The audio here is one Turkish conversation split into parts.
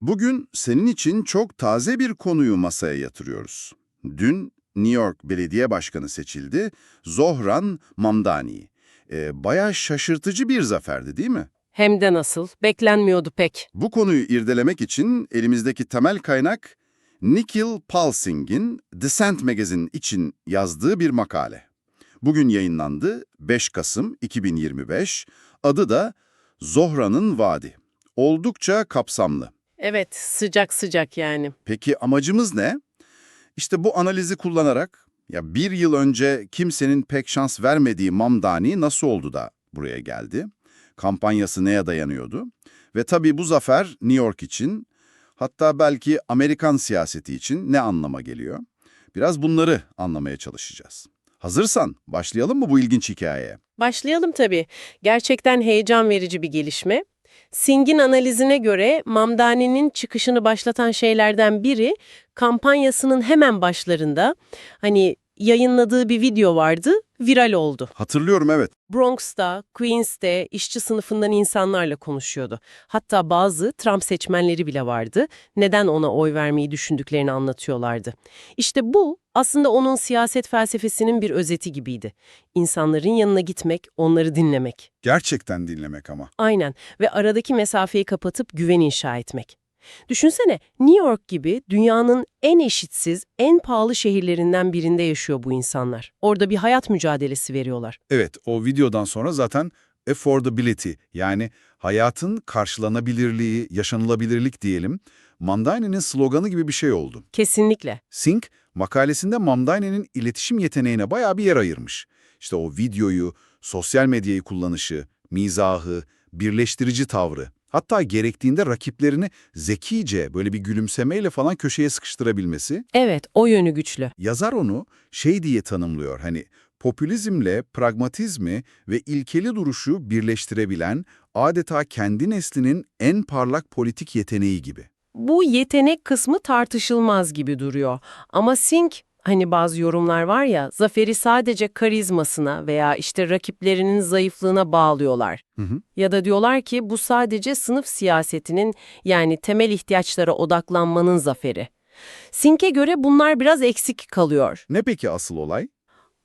Bugün senin için çok taze bir konuyu masaya yatırıyoruz. Dün New York Belediye Başkanı seçildi, Zohran Mamdani. Ee, bayağı şaşırtıcı bir zaferdi değil mi? Hem de nasıl, beklenmiyordu pek. Bu konuyu irdelemek için elimizdeki temel kaynak Nikhil Palsing'in Dissent Magazine için yazdığı bir makale. Bugün yayınlandı 5 Kasım 2025. Adı da Zohra'nın Vaadi. Oldukça kapsamlı. Evet, sıcak sıcak yani. Peki amacımız ne? İşte bu analizi kullanarak ya bir yıl önce kimsenin pek şans vermediği Mamdani nasıl oldu da buraya geldi? Kampanyası neye dayanıyordu? Ve tabii bu zafer New York için hatta belki Amerikan siyaseti için ne anlama geliyor? Biraz bunları anlamaya çalışacağız. Hazırsan başlayalım mı bu ilginç hikayeye? Başlayalım tabii. Gerçekten heyecan verici bir gelişme. Sing'in analizine göre Mamdani'nin çıkışını başlatan şeylerden biri kampanyasının hemen başlarında hani yayınladığı bir video vardı, viral oldu. Hatırlıyorum evet. Bronx'ta, Queens'te işçi sınıfından insanlarla konuşuyordu. Hatta bazı Trump seçmenleri bile vardı. Neden ona oy vermeyi düşündüklerini anlatıyorlardı. İşte bu aslında onun siyaset felsefesinin bir özeti gibiydi. İnsanların yanına gitmek, onları dinlemek. Gerçekten dinlemek ama. Aynen ve aradaki mesafeyi kapatıp güven inşa etmek. Düşünsene New York gibi dünyanın en eşitsiz, en pahalı şehirlerinden birinde yaşıyor bu insanlar. Orada bir hayat mücadelesi veriyorlar. Evet, o videodan sonra zaten affordability yani hayatın karşılanabilirliği, yaşanılabilirlik diyelim, Mamdani'nin sloganı gibi bir şey oldu. Kesinlikle. Sink, makalesinde Mamdani'nin iletişim yeteneğine bayağı bir yer ayırmış. İşte o videoyu, sosyal medyayı kullanışı, mizahı, birleştirici tavrı, hatta gerektiğinde rakiplerini zekice böyle bir gülümsemeyle falan köşeye sıkıştırabilmesi, Evet, o yönü güçlü. Yazar onu şey diye tanımlıyor hani popülizmle pragmatizmi ve ilkeli duruşu birleştirebilen adeta kendi neslinin en parlak politik yeteneği gibi. Bu yetenek kısmı tartışılmaz gibi duruyor. Ama Sink, hani bazı yorumlar var ya, zaferi sadece karizmasına veya işte rakiplerinin zayıflığına bağlıyorlar. Hı hı. Ya da diyorlar ki bu sadece sınıf siyasetinin yani temel ihtiyaçlara odaklanmanın zaferi. Sink'e göre bunlar biraz eksik kalıyor. Ne peki asıl olay?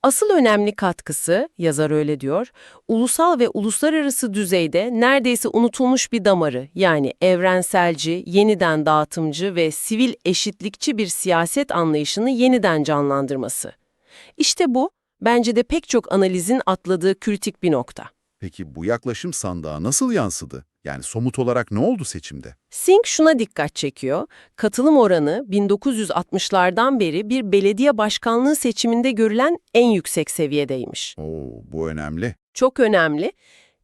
Asıl önemli katkısı, yazar öyle diyor, ulusal ve uluslararası düzeyde neredeyse unutulmuş bir damarı yani evrenselci, yeniden dağıtımcı ve sivil eşitlikçi bir siyaset anlayışını yeniden canlandırması. İşte bu, bence de pek çok analizin atladığı kritik bir nokta. Peki bu yaklaşım sandığa nasıl yansıdı? Yani somut olarak ne oldu seçimde? Sink şuna dikkat çekiyor, katılım oranı 1960'lardan beri bir belediye başkanlığı seçiminde görülen en yüksek seviyedeymiş. Oo, bu önemli. çok önemli.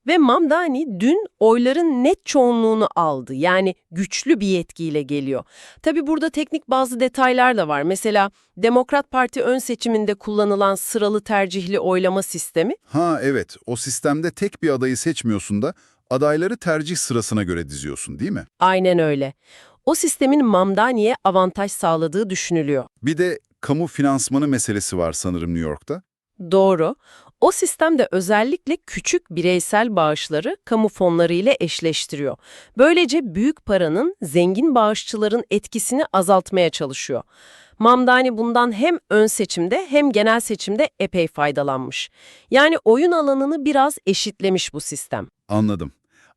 Ve Mamdani dün oyların net çoğunluğunu aldı. Yani güçlü bir yetkiyle geliyor. Tabi burada teknik bazı detaylar da var. Mesela Demokrat Parti ön seçiminde kullanılan sıralı tercihli oylama sistemi. Ha evet, o sistemde tek bir adayı seçmiyorsun da adayları tercih sırasına göre diziyorsun değil mi? Aynen öyle. O sistemin Mamdani'ye avantaj sağladığı düşünülüyor. Bir de kamu finansmanı meselesi var sanırım New York'ta. Doğru. O sistemde özellikle küçük bireysel bağışları kamu fonları ile eşleştiriyor. Böylece büyük paranın zengin bağışçıların etkisini azaltmaya çalışıyor. Mamdani bundan hem ön seçimde hem genel seçimde epey faydalanmış. Yani oyun alanını biraz eşitlemiş bu sistem. Anladım.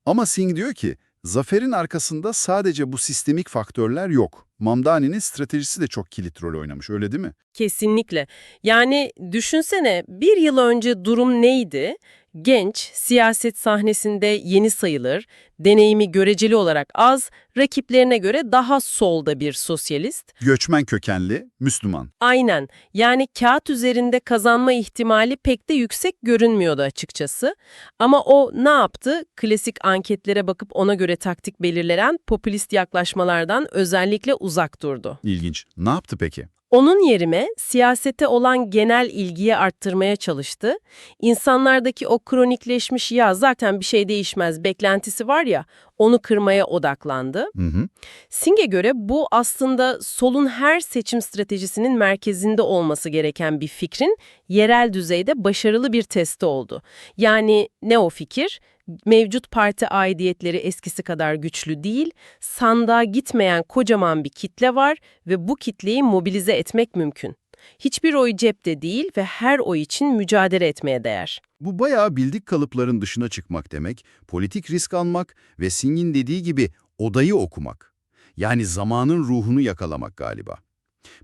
Ama Singh diyor ki, zaferin arkasında sadece bu sistemik faktörler yok. Mamdani'nin stratejisi de çok kilit rol oynamış, öyle değil mi? Kesinlikle. Yani düşünsene bir yıl önce durum neydi? Genç, siyaset sahnesinde yeni sayılır, deneyimi göreceli olarak az, rakiplerine göre daha solda bir sosyalist. Göçmen kökenli, Müslüman. Aynen. Yani kağıt üzerinde kazanma ihtimali pek de yüksek görünmüyordu açıkçası. Ama o ne yaptı? Klasik anketlere bakıp ona göre taktik belirlenen popülist yaklaşmalardan özellikle uzak durdu. İlginç. Ne yaptı peki? Onun yerine siyasete olan genel ilgiyi arttırmaya çalıştı. İnsanlardaki o kronikleşmiş ya zaten bir şey değişmez beklentisi var ya onu kırmaya odaklandı. Hı hı. Sing'e göre bu aslında solun her seçim stratejisinin merkezinde olması gereken bir fikrin yerel düzeyde başarılı bir testi oldu. Yani ne o fikir? Mevcut parti aidiyetleri eskisi kadar güçlü değil, sandığa gitmeyen kocaman bir kitle var ve bu kitleyi mobilize etmek mümkün. Hiçbir oy cepte değil ve her oy için mücadele etmeye değer. Bu bayağı bildik kalıpların dışına çıkmak demek, politik risk almak ve Singh'in dediği gibi odayı okumak. Yani zamanın ruhunu yakalamak galiba.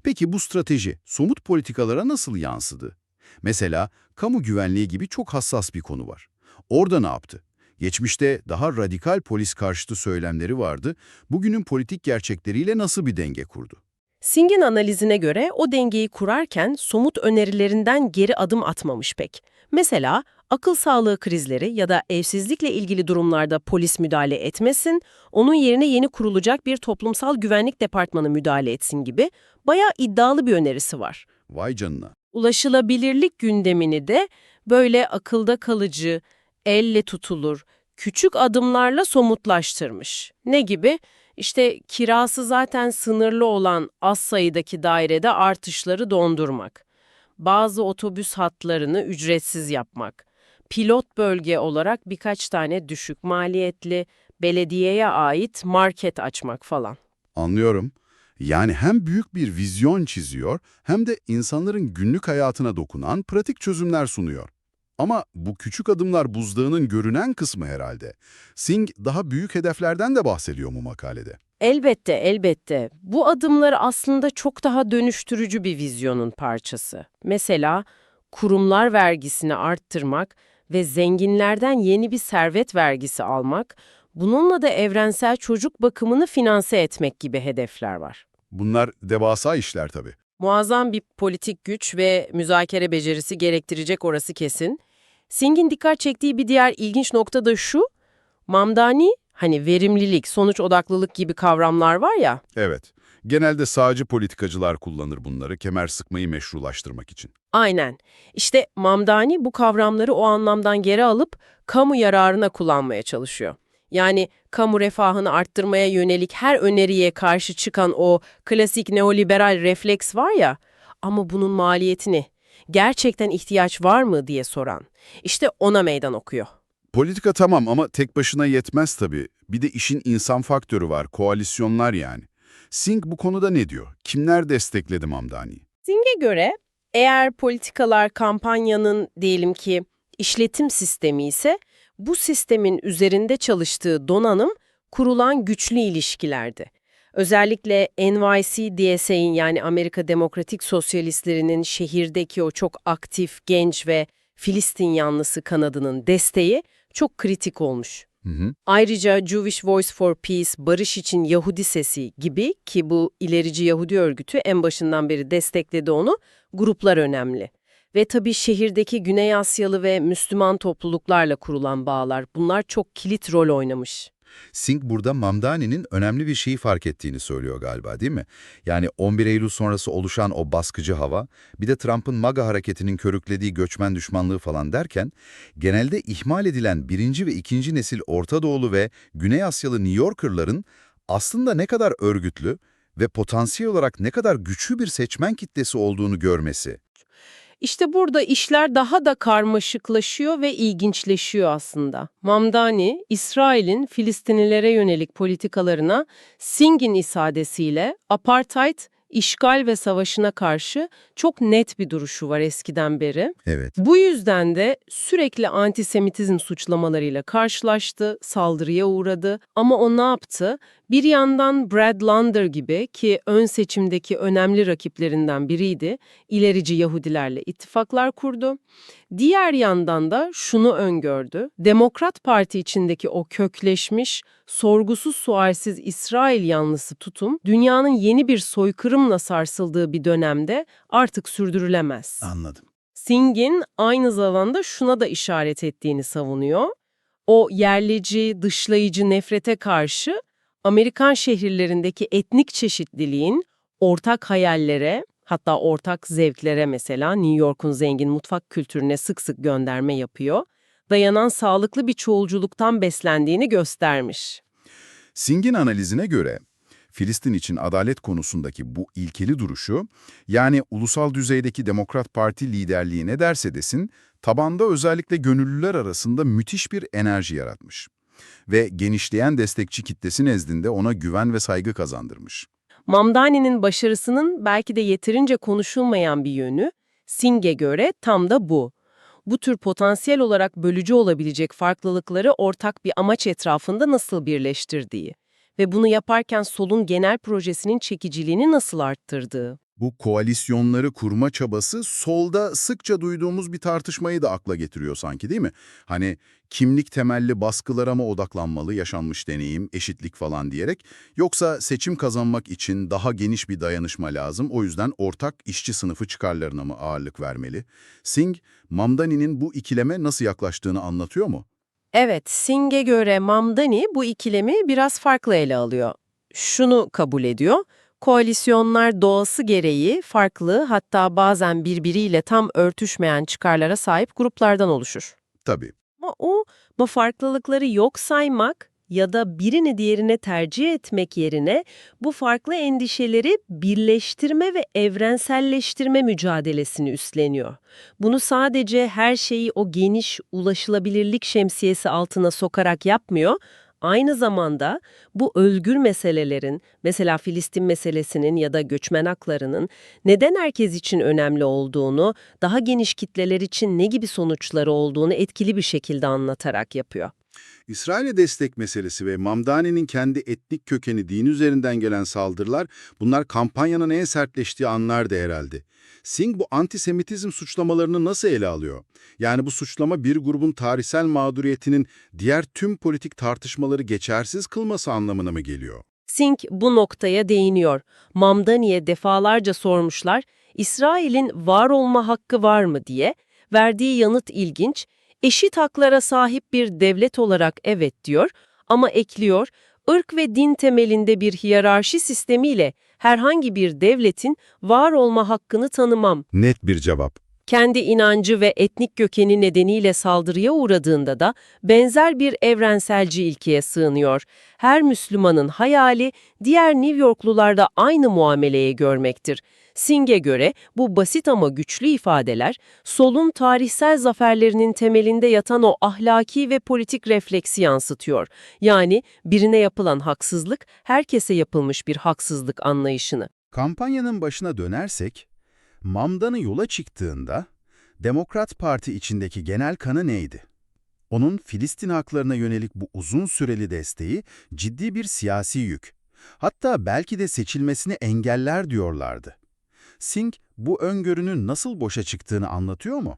Peki bu strateji somut politikalara nasıl yansıdı? Mesela kamu güvenliği gibi çok hassas bir konu var. Orada ne yaptı? Geçmişte daha radikal polis karşıtı söylemleri vardı. Bugünün politik gerçekleriyle nasıl bir denge kurdu? Singh'in analizine göre o dengeyi kurarken somut önerilerinden geri adım atmamış pek. Mesela akıl sağlığı krizleri ya da evsizlikle ilgili durumlarda polis müdahale etmesin, onun yerine yeni kurulacak bir toplumsal güvenlik departmanı müdahale etsin gibi bayağı iddialı bir önerisi var. Vay canına. Ulaşılabilirlik gündemini de böyle akılda kalıcı, elle tutulur, küçük adımlarla somutlaştırmış. Ne gibi? İşte kirası zaten sınırlı olan az sayıdaki dairede artışları dondurmak. Bazı otobüs hatlarını ücretsiz yapmak. Pilot bölge olarak birkaç tane düşük maliyetli, belediyeye ait market açmak falan. Anlıyorum. Yani hem büyük bir vizyon çiziyor hem de insanların günlük hayatına dokunan pratik çözümler sunuyor. Ama bu küçük adımlar buzdağının görünen kısmı herhalde. Singh daha büyük hedeflerden de bahsediyor mu makalede? Elbette, elbette. Bu adımlar aslında çok daha dönüştürücü bir vizyonun parçası. Mesela kurumlar vergisini arttırmak ve zenginlerden yeni bir servet vergisi almak, bununla da evrensel çocuk bakımını finanse etmek gibi hedefler var. Bunlar devasa işler tabii. Muazzam bir politik güç ve müzakere becerisi gerektirecek orası kesin. Singh'in dikkat çektiği bir diğer ilginç nokta da şu, Mamdani, hani verimlilik, sonuç odaklılık gibi kavramlar var ya, Evet. Genelde sağcı politikacılar kullanır bunları kemer sıkmayı meşrulaştırmak için. Aynen. İşte Mamdani bu kavramları o anlamdan geri alıp kamu yararına kullanmaya çalışıyor. Yani kamu refahını arttırmaya yönelik her öneriye karşı çıkan o klasik neoliberal refleks var ya, ama bunun maliyetini, gerçekten ihtiyaç var mı diye soran. İşte ona meydan okuyor. Politika tamam ama tek başına yetmez tabii. Bir de işin insan faktörü var, koalisyonlar yani. Singh bu konuda ne diyor? Kimler destekledi Mamdani'yi? Singh'e göre eğer politikalar kampanyanın diyelim ki işletim sistemi ise bu sistemin üzerinde çalıştığı donanım kurulan güçlü ilişkilerdi. Özellikle NYC-DSA'in yani Amerika Demokratik Sosyalistlerinin şehirdeki o çok aktif, genç ve Filistin yanlısı kanadının desteği çok kritik olmuş. Hı hı. Ayrıca Jewish Voice for Peace, Barış için Yahudi Sesi gibi ki bu ilerici Yahudi örgütü en başından beri destekledi onu, gruplar önemli. Ve tabii şehirdeki Güney Asyalı ve Müslüman topluluklarla kurulan bağlar bunlar çok kilit rol oynamış. Singh burada Mamdani'nin önemli bir şeyi fark ettiğini söylüyor galiba değil mi? Yani 11 Eylül sonrası oluşan o baskıcı hava, bir de Trump'ın MAGA hareketinin körüklediği göçmen düşmanlığı falan derken, genelde ihmal edilen birinci ve ikinci nesil Orta Doğulu ve Güney Asyalı New Yorker'ların aslında ne kadar örgütlü ve potansiyel olarak ne kadar güçlü bir seçmen kitlesi olduğunu görmesi. İşte burada işler daha da karmaşıklaşıyor ve ilginçleşiyor aslında. Mamdani, İsrail'in Filistinlilere yönelik politikalarına Singh'in ifadesiyle apartheid, işgal ve savaşına karşı çok net bir duruşu var eskiden beri. Evet. Bu yüzden de sürekli antisemitizm suçlamalarıyla karşılaştı, saldırıya uğradı. Ama o ne yaptı? Bir yandan Brad Lander gibi ki ön seçimdeki önemli rakiplerinden biriydi, ilerici Yahudilerle ittifaklar kurdu. Diğer yandan da şunu öngördü, Demokrat Parti içindeki o kökleşmiş, sorgusuz sualsiz İsrail yanlısı tutum, dünyanın yeni bir soykırımla sarsıldığı bir dönemde artık sürdürülemez. Anladım. Singh'in aynı zamanda şuna da işaret ettiğini savunuyor. O yerlici, dışlayıcı nefrete karşı Amerikan şehirlerindeki etnik çeşitliliğin ortak hayallere, hatta ortak zevklere mesela New York'un zengin mutfak kültürüne sık sık gönderme yapıyor, dayanan sağlıklı bir çoğulculuktan beslendiğini göstermiş. Singh'in analizine göre Filistin için adalet konusundaki bu ilkeli duruşu, yani ulusal düzeydeki Demokrat Parti liderliği ne derse desin, tabanda özellikle gönüllüler arasında müthiş bir enerji yaratmış. Ve genişleyen destekçi kitlesi nezdinde ona güven ve saygı kazandırmış. Mamdani'nin başarısının belki de yeterince konuşulmayan bir yönü, Singh'e göre tam da bu. Bu tür potansiyel olarak bölücü olabilecek farklılıkları ortak bir amaç etrafında nasıl birleştirdiği ve bunu yaparken solun genel projesinin çekiciliğini nasıl arttırdığı. Bu koalisyonları kurma çabası solda sıkça duyduğumuz bir tartışmayı da akla getiriyor sanki değil mi? Hani kimlik temelli baskılara mı odaklanmalı yaşanmış deneyim, eşitlik falan diyerek yoksa seçim kazanmak için daha geniş bir dayanışma lazım o yüzden ortak işçi sınıfı çıkarlarına mı ağırlık vermeli? Singh, Mamdani'nin bu ikileme nasıl yaklaştığını anlatıyor mu? Evet, Singh'e göre Mamdani bu ikilemi biraz farklı ele alıyor. Şunu kabul ediyor, koalisyonlar doğası gereği farklı hatta bazen birbiriyle tam örtüşmeyen çıkarlara sahip gruplardan oluşur. Tabii. Ama o bu farklılıkları yok saymak ya da birini diğerine tercih etmek yerine bu farklı endişeleri birleştirme ve evrenselleştirme mücadelesini üstleniyor. Bunu sadece her şeyi o geniş ulaşılabilirlik şemsiyesi altına sokarak yapmıyor, aynı zamanda bu özgür meselelerin, mesela Filistin meselesinin ya da göçmen haklarının neden herkes için önemli olduğunu, daha geniş kitleler için ne gibi sonuçları olduğunu etkili bir şekilde anlatarak yapıyor. İsrail'e destek meselesi ve Mamdani'nin kendi etnik kökeni din üzerinden gelen saldırılar bunlar kampanyanın en sertleştiği anlardı herhalde. Singh bu antisemitizm suçlamalarını nasıl ele alıyor? Yani bu suçlama bir grubun tarihsel mağduriyetinin diğer tüm politik tartışmaları geçersiz kılması anlamına mı geliyor? Singh bu noktaya değiniyor. Mamdani'ye defalarca sormuşlar, İsrail'in var olma hakkı var mı diye. Verdiği yanıt ilginç. Eşit haklara sahip bir devlet olarak evet diyor ama ekliyor, ırk ve din temelinde bir hiyerarşi sistemiyle herhangi bir devletin var olma hakkını tanımam. Net bir cevap. Kendi inancı ve etnik kökeni nedeniyle saldırıya uğradığında da benzer bir evrenselci ilkeye sığınıyor. Her Müslümanın hayali diğer New Yorklularda aynı muameleye görmektir. Singh'e göre bu basit ama güçlü ifadeler, solun tarihsel zaferlerinin temelinde yatan o ahlaki ve politik refleksi yansıtıyor. Yani birine yapılan haksızlık, herkese yapılmış bir haksızlık anlayışını. Kampanyanın başına dönersek, Mamdan'ı yola çıktığında Demokrat Parti içindeki genel kanı neydi? Onun Filistin haklarına yönelik bu uzun süreli desteği ciddi bir siyasi yük. Hatta belki de seçilmesini engeller diyorlardı. Singh bu öngörünün nasıl boşa çıktığını anlatıyor mu?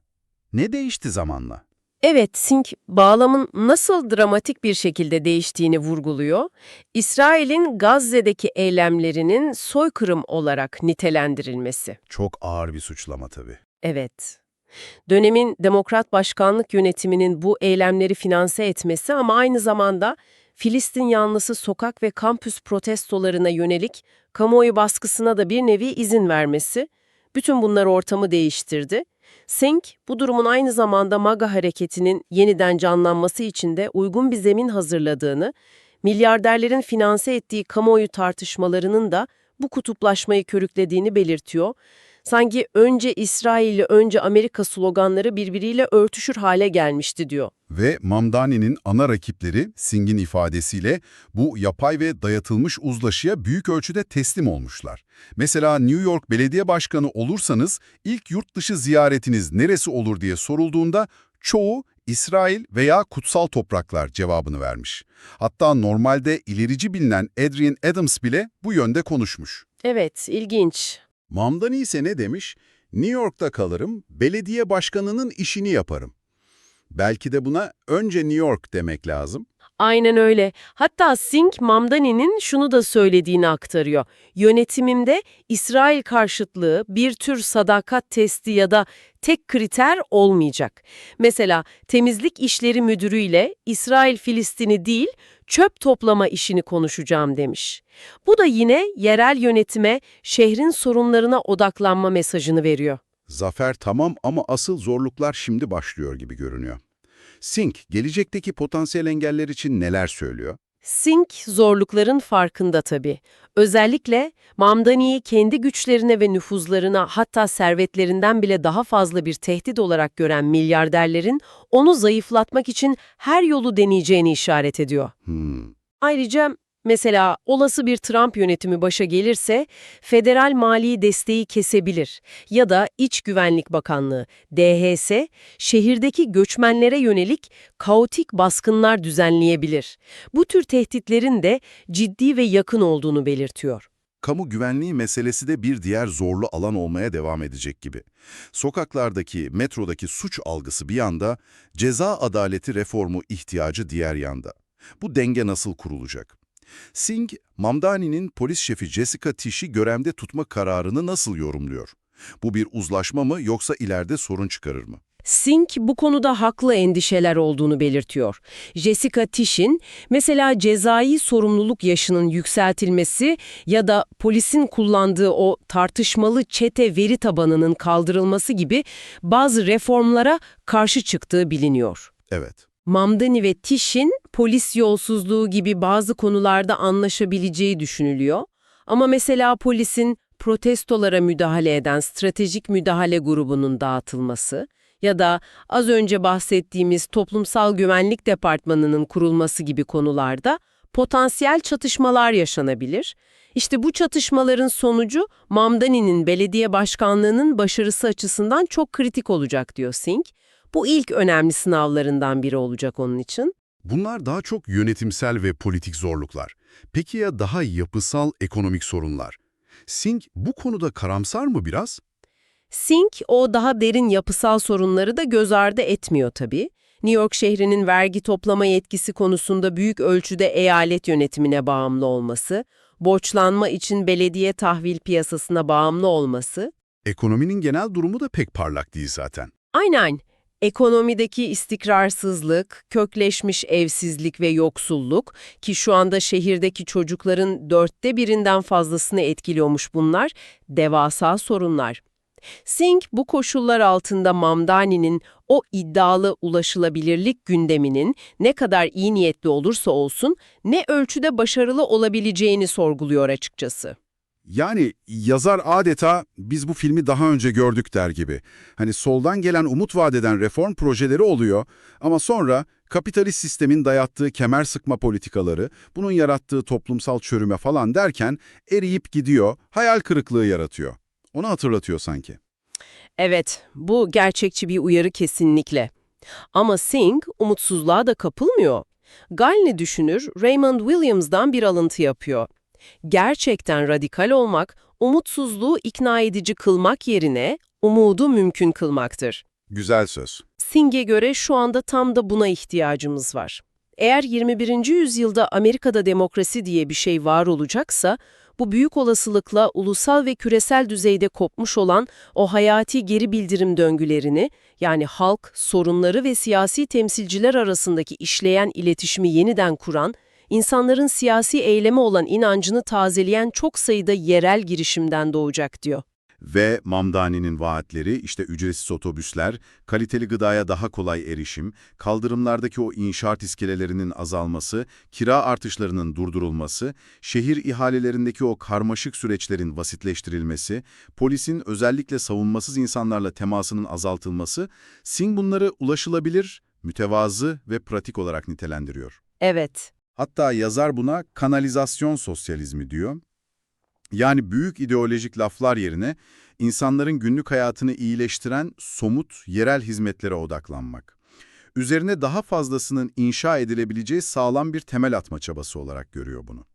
Ne değişti zamanla? Evet, Singh bağlamın nasıl dramatik bir şekilde değiştiğini vurguluyor. İsrail'in Gazze'deki eylemlerinin soykırım olarak nitelendirilmesi. Çok ağır bir suçlama tabii. Evet. Dönemin demokrat başkanlık yönetiminin bu eylemleri finanse etmesi ama aynı zamanda Filistin yanlısı sokak ve kampüs protestolarına yönelik kamuoyu baskısına da bir nevi izin vermesi, bütün bunlar ortamı değiştirdi. Singh, bu durumun aynı zamanda MAGA hareketinin yeniden canlanması için de uygun bir zemin hazırladığını, milyarderlerin finanse ettiği kamuoyu tartışmalarının da bu kutuplaşmayı körüklediğini belirtiyor. Sanki önce İsrail, önce Amerika sloganları birbiriyle örtüşür hale gelmişti diyor. Ve Mamdani'nin ana rakipleri Singh'in ifadesiyle bu yapay ve dayatılmış uzlaşıya büyük ölçüde teslim olmuşlar. Mesela New York Belediye Başkanı olursanız ilk yurt dışı ziyaretiniz neresi olur diye sorulduğunda çoğu İsrail veya kutsal topraklar cevabını vermiş. Hatta normalde ilerici bilinen Adrian Adams bile bu yönde konuşmuş. Evet, ilginç. Mamdani ise ne demiş? New York'ta kalırım, belediye başkanının işini yaparım. Belki de buna önce New York demek lazım. Aynen öyle. Hatta Singh Mamdani'nin şunu da söylediğini aktarıyor. Yönetimimde İsrail karşıtlığı bir tür sadakat testi ya da tek kriter olmayacak. Mesela temizlik işleri müdürüyle İsrail Filistin'i değil çöp toplama işini konuşacağım demiş. Bu da yine yerel yönetime, şehrin sorunlarına odaklanma mesajını veriyor. Zafer tamam ama asıl zorluklar şimdi başlıyor gibi görünüyor. Singh, gelecekteki potansiyel engeller için neler söylüyor? Sink zorlukların farkında tabii. Özellikle Mamdani'yi kendi güçlerine ve nüfuzlarına hatta servetlerinden bile daha fazla bir tehdit olarak gören milyarderlerin onu zayıflatmak için her yolu deneyeceğini işaret ediyor. Hmm. Ayrıca mesela olası bir Trump yönetimi başa gelirse federal mali desteği kesebilir ya da İç Güvenlik Bakanlığı DHS şehirdeki göçmenlere yönelik kaotik baskınlar düzenleyebilir. Bu tür tehditlerin de ciddi ve yakın olduğunu belirtiyor. Kamu güvenliği meselesi de bir diğer zorlu alan olmaya devam edecek gibi. Sokaklardaki, metrodaki suç algısı bir yanda, ceza adaleti reformu ihtiyacı diğer yanda. Bu denge nasıl kurulacak? Singh, Mamdani'nin polis şefi Jessica Tish'i görevde tutma kararını nasıl yorumluyor? Bu bir uzlaşma mı yoksa ileride sorun çıkarır mı? Sink bu konuda haklı endişeler olduğunu belirtiyor. Jessica Tish'in mesela cezai sorumluluk yaşının yükseltilmesi ya da polisin kullandığı o tartışmalı çete veri tabanının kaldırılması gibi bazı reformlara karşı çıktığı biliniyor. Evet. Mamdani ve Tish'in polis yolsuzluğu gibi bazı konularda anlaşabileceği düşünülüyor. Ama mesela polisin protestolara müdahale eden stratejik müdahale grubunun dağıtılması ya da az önce bahsettiğimiz toplumsal güvenlik departmanının kurulması gibi konularda potansiyel çatışmalar yaşanabilir. İşte bu çatışmaların sonucu Mamdani'nin belediye başkanlığının başarısı açısından çok kritik olacak diyor Singh. Bu ilk önemli sınavlarından biri olacak onun için. Bunlar daha çok yönetimsel ve politik zorluklar. Peki ya daha yapısal ekonomik sorunlar? Singh bu konuda karamsar mı biraz? Sink o daha derin yapısal sorunları da göz ardı etmiyor tabii. New York şehrinin vergi toplama yetkisi konusunda büyük ölçüde eyalet yönetimine bağımlı olması, borçlanma için belediye tahvil piyasasına bağımlı olması, Ekonominin genel durumu da pek parlak değil zaten. aynen ekonomideki istikrarsızlık, kökleşmiş evsizlik ve yoksulluk ki şu anda şehirdeki çocukların dörtte birinden fazlasını etkiliyormuş bunlar, devasa sorunlar. Singh bu koşullar altında Mamdani'nin o iddialı ulaşılabilirlik gündeminin ne kadar iyi niyetli olursa olsun ne ölçüde başarılı olabileceğini sorguluyor açıkçası. Yani yazar adeta biz bu filmi daha önce gördük der gibi. Hani soldan gelen umut vadeden reform projeleri oluyor ama sonra kapitalist sistemin dayattığı kemer sıkma politikaları, bunun yarattığı toplumsal çürüme falan derken eriyip gidiyor, hayal kırıklığı yaratıyor. Onu hatırlatıyor sanki. Evet, bu gerçekçi bir uyarı kesinlikle. Ama Singh umutsuzluğa da kapılmıyor. Galne düşünür Raymond Williams'dan bir alıntı yapıyor. Gerçekten radikal olmak, umutsuzluğu ikna edici kılmak yerine umudu mümkün kılmaktır. Güzel söz. Singh'e göre şu anda tam da buna ihtiyacımız var. Eğer 21. yüzyılda Amerika'da demokrasi diye bir şey var olacaksa, bu büyük olasılıkla ulusal ve küresel düzeyde kopmuş olan o hayati geri bildirim döngülerini, yani halk, sorunları ve siyasi temsilciler arasındaki işleyen iletişimi yeniden kuran, insanların siyasi eyleme olan inancını tazeleyen çok sayıda yerel girişimden doğacak diyor. Ve Mamdani'nin vaatleri işte ücretsiz otobüsler, kaliteli gıdaya daha kolay erişim, kaldırımlardaki o inşaat iskelelerinin azalması, kira artışlarının durdurulması, şehir ihalelerindeki o karmaşık süreçlerin basitleştirilmesi, polisin özellikle savunmasız insanlarla temasının azaltılması, Singh bunları ulaşılabilir, mütevazı ve pratik olarak nitelendiriyor. Evet, Hatta yazar buna kanalizasyon sosyalizmi diyor. Yani büyük ideolojik laflar yerine insanların günlük hayatını iyileştiren somut, yerel hizmetlere odaklanmak. Üzerine daha fazlasının inşa edilebileceği sağlam bir temel atma çabası olarak görüyor bunu.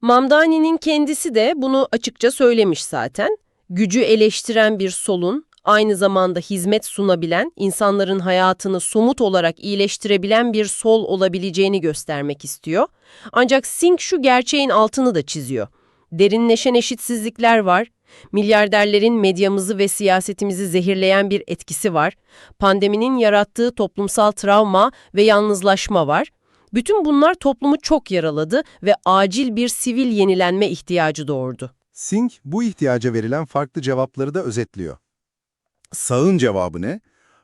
Mamdani'nin kendisi de bunu açıkça söylemiş zaten. Gücü eleştiren bir solun, aynı zamanda hizmet sunabilen, insanların hayatını somut olarak iyileştirebilen bir sol olabileceğini göstermek istiyor. Ancak Singh şu gerçeğin altını da çiziyor. Derinleşen eşitsizlikler var. Milyarderlerin medyamızı ve siyasetimizi zehirleyen bir etkisi var. Pandeminin yarattığı toplumsal travma ve yalnızlaşma var. Bütün bunlar toplumu çok yaraladı ve acil bir sivil yenilenme ihtiyacı doğurdu. Singh bu ihtiyaca verilen farklı cevapları da özetliyor. Sağın cevabı ne?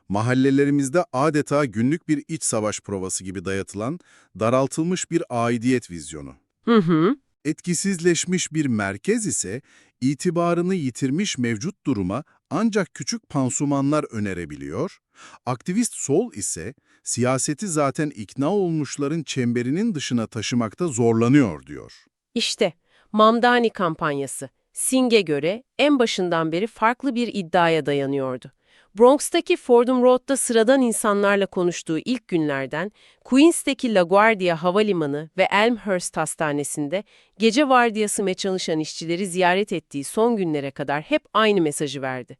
Mahallelerimizde adeta günlük bir iç savaş provası gibi dayatılan, daraltılmış bir aidiyet vizyonu. Hı hı. Etkisizleşmiş bir merkez ise itibarını yitirmiş mevcut duruma ancak küçük pansumanlar önerebiliyor. Aktivist sol ise siyaseti zaten ikna olmuşların çemberinin dışına taşımakta zorlanıyor diyor. İşte Mamdani kampanyası. Sing'e göre en başından beri farklı bir iddiaya dayanıyordu. Bronx'taki Fordham Road'da sıradan insanlarla konuştuğu ilk günlerden, Queens'teki LaGuardia Havalimanı ve Elmhurst Hastanesi'nde gece vardiyasına çalışan işçileri ziyaret ettiği son günlere kadar hep aynı mesajı verdi.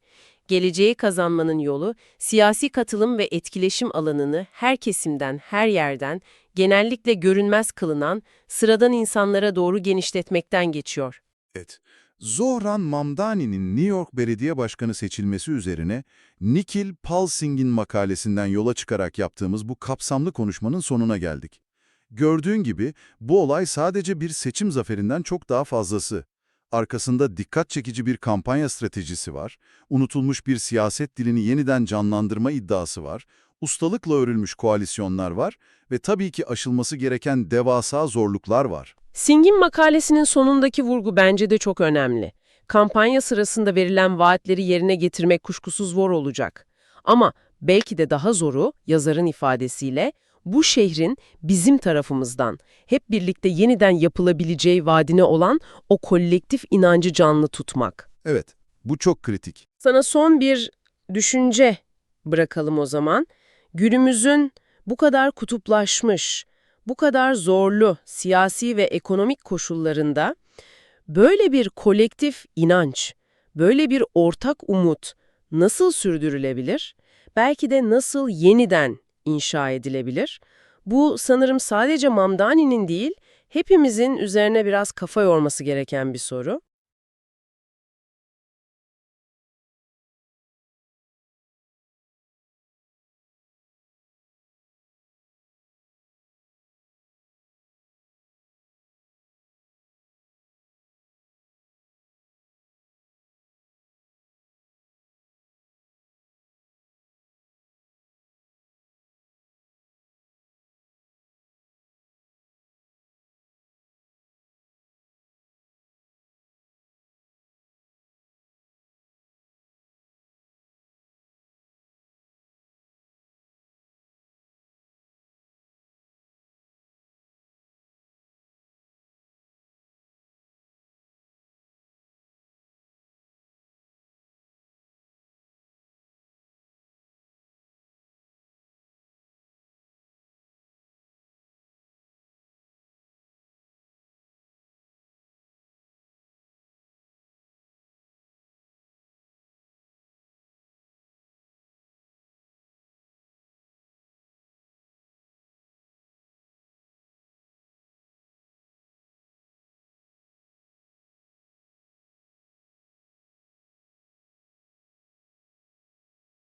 Geleceği kazanmanın yolu, siyasi katılım ve etkileşim alanını her kesimden, her yerden, genellikle görünmez kılınan sıradan insanlara doğru genişletmekten geçiyor. Evet. Zohran Mamdani'nin New York Belediye Başkanı seçilmesi üzerine Nikil Palsing'in makalesinden yola çıkarak yaptığımız bu kapsamlı konuşmanın sonuna geldik. Gördüğün gibi bu olay sadece bir seçim zaferinden çok daha fazlası. Arkasında dikkat çekici bir kampanya stratejisi var, unutulmuş bir siyaset dilini yeniden canlandırma iddiası var, ustalıkla örülmüş koalisyonlar var ve tabii ki aşılması gereken devasa zorluklar var. Singh'in makalesinin sonundaki vurgu bence de çok önemli. Kampanya sırasında verilen vaatleri yerine getirmek kuşkusuz zor olacak. Ama belki de daha zoru, yazarın ifadesiyle, bu şehrin bizim tarafımızdan hep birlikte yeniden yapılabileceği vaadine olan o kolektif inancı canlı tutmak. Evet, bu çok kritik. Sana son bir düşünce bırakalım o zaman. Günümüzün bu kadar kutuplaşmış, bu kadar zorlu siyasi ve ekonomik koşullarında böyle bir kolektif inanç, böyle bir ortak umut nasıl sürdürülebilir? Belki de nasıl yeniden inşa edilebilir? Bu sanırım sadece Mamdani'nin değil, hepimizin üzerine biraz kafa yorması gereken bir soru.